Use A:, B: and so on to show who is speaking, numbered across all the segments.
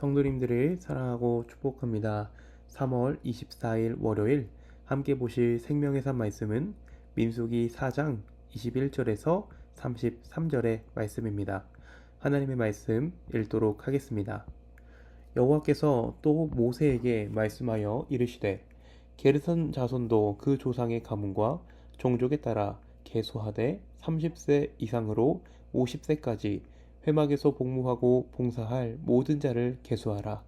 A: 성도님들을 사랑하고 축복합니다. 3월 24일 월요일 함께 보실 생명의 산 말씀은 민수기 4장 21절에서 33절의 말씀입니다. 하나님의 말씀 읽도록 하겠습니다. 여호와께서 또 모세에게 말씀하여 이르시되 게르선 자손도 그 조상의 가문과 종족에 따라 계수하되 30세 이상으로 50세까지 회막에서 복무하고 봉사할 모든 자를 계수하라.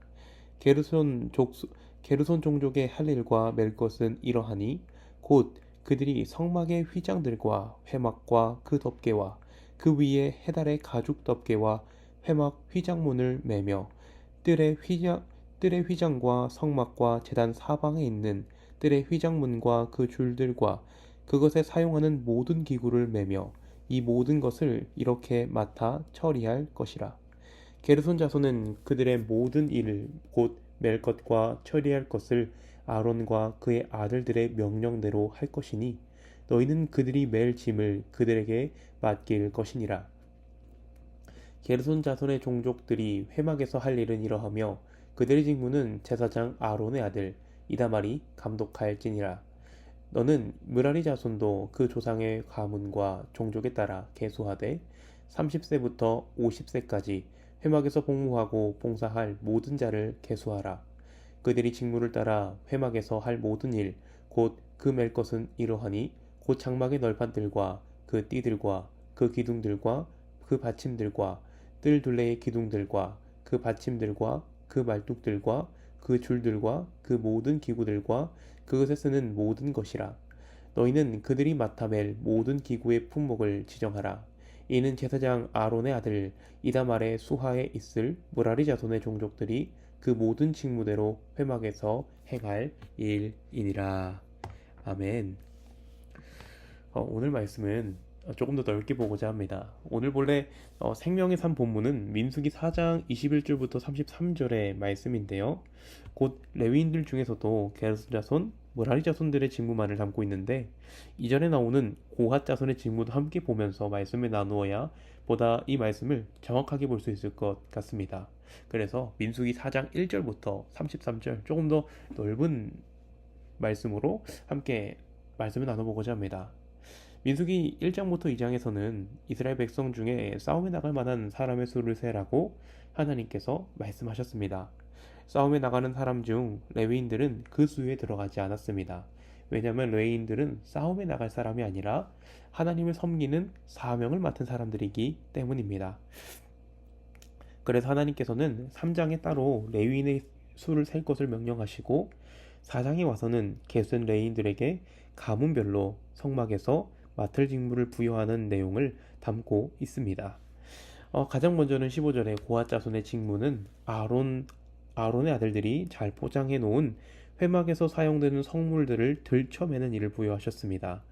A: 게르손 족수, 게르손 종족의 할 일과 맬 것은 이러하니 곧 그들이 성막의 휘장들과 회막과 그 덮개와 그 위에 해달의 가죽 덮개와 회막 휘장문을 매며 뜰의 휘장 뜰의 휘장과 성막과 재단 사방에 있는 뜰의 휘장문과 그 줄들과 그것에 사용하는 모든 기구를 매며 이 모든 것을 이렇게 맡아 처리할 것이라. 게르손 자손은 그들의 모든 일을 곧 멜 것과 처리할 것을 아론과 그의 아들들의 명령대로 할 것이니 너희는 그들이 멜 짐을 그들에게 맡길 것이니라. 게르손 자손의 종족들이 회막에서 할 일은 이러하며 그들의 직무는 제사장 아론의 아들 이다말이 감독할지니라. 너는 무라리 자손도 그 조상의 가문과 종족에 따라 계수하되 30세부터 50세까지 회막에서 복무하고 봉사할 모든 자를 계수하라. 그들이 직무를 따라 회막에서 할 모든 일, 곧 그 맬 것은 이러하니 곧 장막의 널판들과 그 띠들과 그 기둥들과 그 받침들과 뜰 둘레의 기둥들과 그 받침들과 그 말뚝들과 그 줄들과 그 모든 기구들과 그것에 쓰는 모든 것이라. 너희는 그들이 맡아맬 모든 기구의 품목을 지정하라. 이는 제사장 아론의 아들 이다말의 수하에 있을 무라리 자손의 종족들이 그 모든 직무대로 회막에서 행할 일이니라. 아멘. 어, 오늘 말씀은 조금 더 넓게 보고자 합니다. 오늘 본래 어, 생명의 산 본문은 민수기 4장 21절부터 33절의 말씀인데요. 곧 레위인들 중에서도 게르손 자손, 무라리 자손들의 직무만을 담고 있는데 이전에 나오는 고핫 자손의 직무도 함께 보면서 말씀을 나누어야 보다 이 말씀을 정확하게 볼 수 있을 것 같습니다. 그래서 민수기 4장 1절부터 33절 조금 더 넓은 말씀으로 함께 말씀을 나눠보고자 합니다. 민수기 1장부터 2장에서는 이스라엘 백성 중에 싸움에 나갈 만한 사람의 수를 세라고 하나님께서 말씀하셨습니다. 싸움에 나가는 사람 중 레위인들은 그 수에 들어가지 않았습니다. 왜냐하면 레위인들은 싸움에 나갈 사람이 아니라 하나님을 섬기는 사명을 맡은 사람들이기 때문입니다. 그래서 하나님께서는 3장에 따로 레위인의 수를 셀 것을 명령하시고 4장에 와서는 개수된 레위인들에게 가문별로 성막에서 맡을 직무를 부여하는 내용을 담고 있습니다. 어, 가장 먼저는 15절에 고아 자손의 직무는 아론 아론의 아들들이 잘 포장해 놓은 회막에서 사용되는 성물들을 들쳐매는 일을 부여하셨습니다.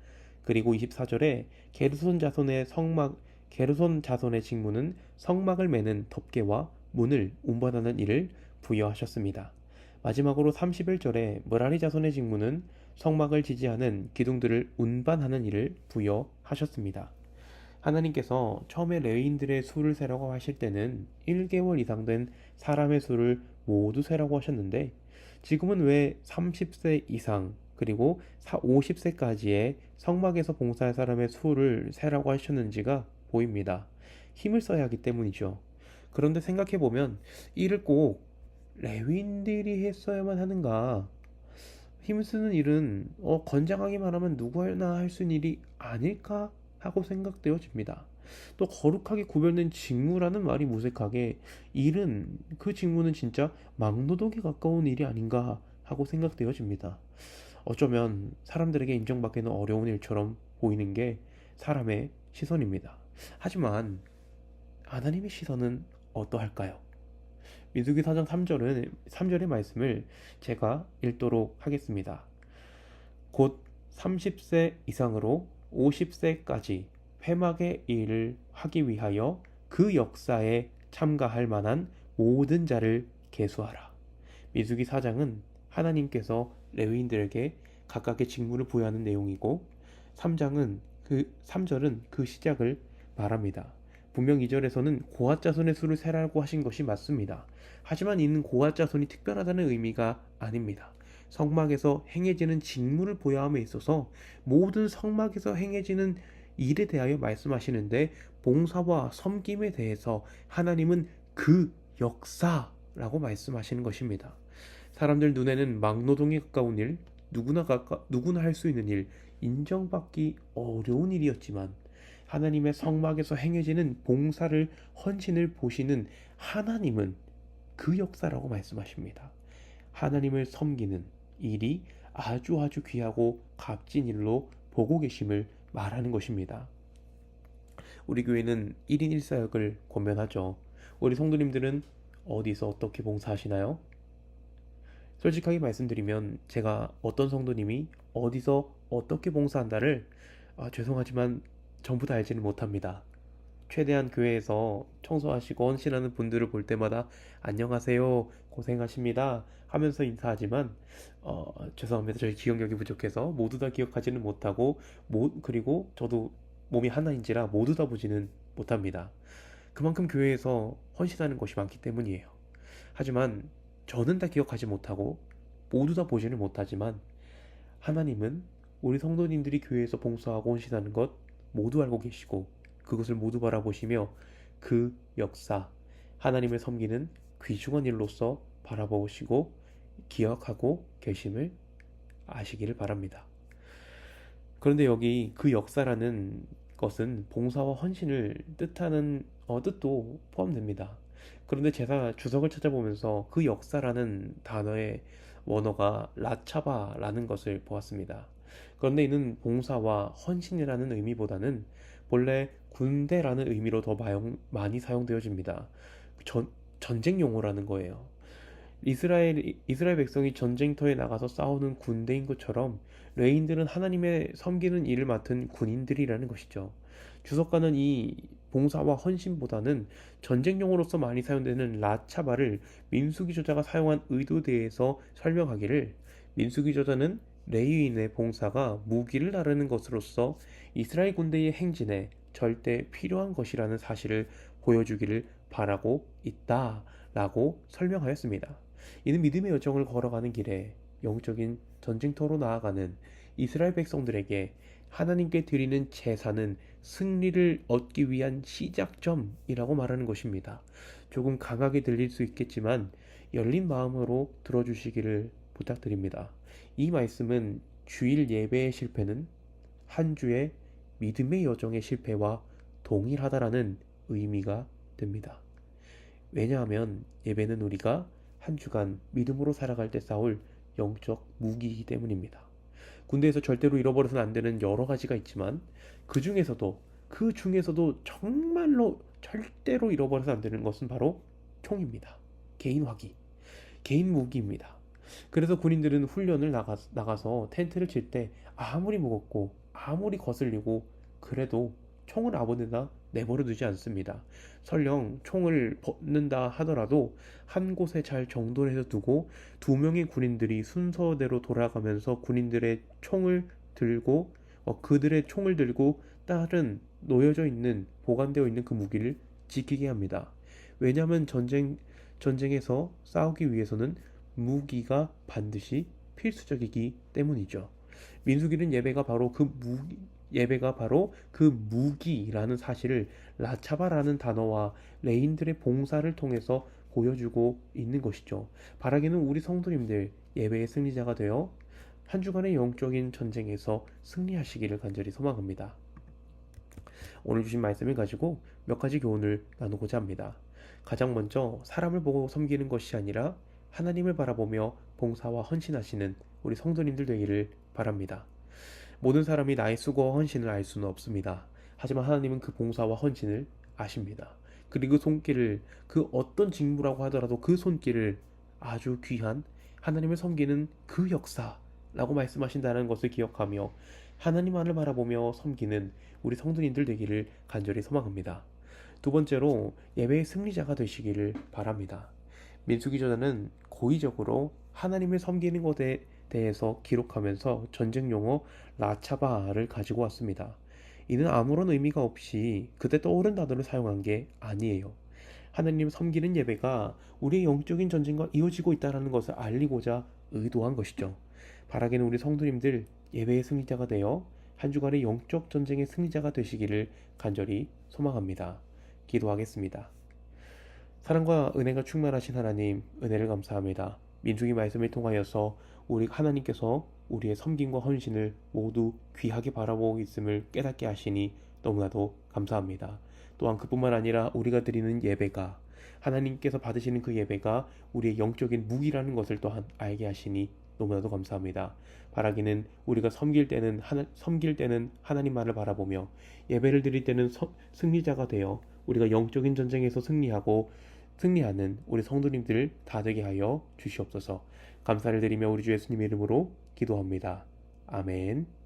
A: 그리고 24절에 게르손 자손의 성막 게르손 자손의 직무는 성막을 매는 덮개와 문을 운반하는 일을 부여하셨습니다. 마지막으로 31절에 머라리 자손의 직무는 성막을 지지하는 기둥들을 운반하는 일을 부여하셨습니다. 하나님께서 처음에 레위인들의 수를 세라고 하실 때는 1개월 이상 된 사람의 수를 모두 세라고 하셨는데 지금은 왜 30세 이상 그리고 50세까지의 성막에서 봉사할 사람의 수를 세라고 하셨는지가 보입니다. 힘을 써야 하기 때문이죠. 그런데 생각해 보면 이를 꼭 레윈들이 했어야만 하는가? 힘쓰는 일은 어, 건장하기만 하면 누구나 할 수 있는 일이 아닐까 하고 생각되어집니다. 또 거룩하게 구별된 직무라는 말이 무색하게 일은 그 직무는 진짜 막노동에 가까운 일이 아닌가 하고 생각되어집니다. 어쩌면 사람들에게 인정받기는 어려운 일처럼 보이는 게 사람의 시선입니다. 하지만 하나님의 시선은 어떠할까요? 민수기 4장 3절은 3절의 말씀을 제가 읽도록 하겠습니다. 곧 30세 이상으로 50세까지 회막의 일을 하기 위하여 그 역사에 참가할 만한 모든 자를 계수하라. 민수기 4장은 하나님께서 레위인들에게 각각의 직무를 부여하는 내용이고 3장은 그 3절은 그 시작을 말합니다. 분명 이절에서는 고아 자손의 수를 세라고 하신 것이 맞습니다. 하지만 이는 고아 자손이 특별하다는 의미가 아닙니다. 성막에서 행해지는 직무를 보여함에 있어서 모든 성막에서 행해지는 일에 대하여 말씀하시는데 봉사와 섬김에 대해서 하나님은 그 역사라고 말씀하시는 것입니다. 사람들 눈에는 막노동에 가까운 일, 누구나 누구나 할 수 있는 일, 인정받기 어려운 일이었지만 하나님의 성막에서 행해지는 봉사를 헌신을 보시는 하나님은 그 역사라고 말씀하십니다. 하나님을 섬기는 일이 아주 아주 귀하고 값진 일로 보고 계심을 말하는 것입니다. 우리 교회는 1인 1사역을 권면하죠. 우리 성도님들은 어디서 어떻게 봉사하시나요? 솔직하게 말씀드리면 제가 어떤 성도님이 어디서 어떻게 봉사한다를 아, 죄송하지만 전부 다 알지는 못합니다. 최대한 교회에서 청소하시고 헌신하는 분들을 볼 때마다 안녕하세요 고생하십니다 하면서 인사하지만 어, 죄송합니다. 저희 기억력이 부족해서 모두 다 기억하지는 못하고 모, 그리고 저도 몸이 하나인지라 모두 다 보지는 못합니다. 그만큼 교회에서 헌신하는 것이 많기 때문이에요. 하지만 저는 다 기억하지 못하고 모두 다 보지는 못하지만 하나님은 우리 성도님들이 교회에서 봉사하고 헌신하는 것 모두 알고 계시고 그것을 모두 바라보시며 그 역사 하나님을 섬기는 귀중한 일로서 바라보시고 기억하고 계심을 아시기를 바랍니다. 그런데 여기 그 역사라는 것은 봉사와 헌신을 뜻하는 어, 뜻도 포함됩니다. 그런데 제가 주석을 찾아보면서 그 역사라는 단어의 원어가 라차바라는 것을 보았습니다. 그런데 이는 봉사와 헌신이라는 의미보다는 본래 군대라는 의미로 더 많이 사용되어집니다. 전, 전쟁 용어라는 거예요. 이스라엘, 이스라엘 백성이 전쟁터에 나가서 싸우는 군대인 것처럼 레인들은 하나님의 섬기는 일을 맡은 군인들이라는 것이죠. 주석가는 이 봉사와 헌신보다는 전쟁용으로서 많이 사용되는 라차바를 민수기 저자가 사용한 의도에 대해서 설명하기를 민수기 저자는 레위인의 봉사가 무기를 다루는 것으로서 이스라엘 군대의 행진에 절대 필요한 것이라는 사실을 보여주기를 바라고 있다 라고 설명하였습니다. 이는 믿음의 여정을 걸어가는 길에 영적인 전쟁터로 나아가는 이스라엘 백성들에게 하나님께 드리는 제사는 승리를 얻기 위한 시작점이라고 말하는 것입니다. 조금 강하게 들릴 수 있겠지만 열린 마음으로 들어주시기를 부탁드립니다. 이 말씀은 주일 예배의 실패는 한 주의 믿음의 여정의 실패와 동일하다라는 의미가 됩니다. 왜냐하면 예배는 우리가 한 주간 믿음으로 살아갈 때 싸울 영적 무기이기 때문입니다. 군대에서 절대로 잃어버려서는 안 되는 여러 가지가 있지만 그 중에서도 그 중에서도 정말로 절대로 잃어버려서 안 되는 것은 바로 총입니다. 개인 화기, 개인 무기입니다. 그래서 군인들은 훈련을 나가, 나가서 텐트를 칠 때 아무리 무겁고 아무리 거슬리고 그래도 총을 아무데나 내버려 두지 않습니다. 설령 총을 벗는다 하더라도 한 곳에 잘 정돈해서 두고 두 명의 군인들이 순서대로 돌아가면서 군인들의 총을 들고 어, 그들의 총을 들고 다른 놓여져 있는 보관되어 있는 그 무기를 지키게 합니다. 왜냐하면 전쟁 전쟁에서 싸우기 위해서는 무기가 반드시 필수적이기 때문이죠. 민수기는 예배가 바로 그 무기, 예배가 바로 그 무기라는 사실을 라차바라는 단어와 레인들의 봉사를 통해서 보여주고 있는 것이죠. 바라기는 우리 성도님들 예배의 승리자가 되어 한 주간의 영적인 전쟁에서 승리하시기를 간절히 소망합니다. 오늘 주신 말씀을 가지고 몇 가지 교훈을 나누고자 합니다. 가장 먼저 사람을 보고 섬기는 것이 아니라 하나님을 바라보며 봉사와 헌신하시는 우리 성도님들 되기를 바랍니다. 모든 사람이 나의 수고와 헌신을 알 수는 없습니다. 하지만 하나님은 그 봉사와 헌신을 아십니다. 그리고 그 손길을 그 어떤 직무라고 하더라도 그 손길을 아주 귀한 하나님을 섬기는 그 역사라고 말씀하신다는 것을 기억하며 하나님만을 바라보며 섬기는 우리 성도님들 되기를 간절히 소망합니다. 두 번째로 예배의 승리자가 되시기를 바랍니다. 민수기 저자는 고의적으로 하나님을 섬기는 것에 대해서 기록하면서 전쟁 용어 라차바를 가지고 왔습니다. 이는 아무런 의미가 없이 그때 떠오른 단어를 사용한 게 아니에요. 하나님 섬기는 예배가 우리의 영적인 전쟁과 이어지고 있다는 것을 알리고자 의도한 것이죠. 바라기는 우리 성도님들 예배의 승리자가 되어 한 주간의 영적 전쟁의 승리자가 되시기를 간절히 소망합니다. 기도하겠습니다. 사랑과 은혜가 충만하신 하나님, 은혜를 감사합니다. 민중의 말씀을 통하여서 우리 하나님께서 우리의 섬김과 헌신을 모두 귀하게 바라보고 있음을 깨닫게 하시니 너무나도 감사합니다. 또한 그뿐만 아니라 우리가 드리는 예배가 하나님께서 받으시는 그 예배가 우리의 영적인 무기라는 것을 또한 알게 하시니 너무나도 감사합니다. 바라기는 우리가 섬길 때는 하나, 섬길 때는 하나님만을 바라보며 예배를 드릴 때는 서- 승리자가 되어 우리가 영적인 전쟁에서 승리하고 승리하는 우리 성도님들 다 되게 하여 주시옵소서. 감사를 드리며 우리 주 예수님 이름으로 기도합니다. 아멘.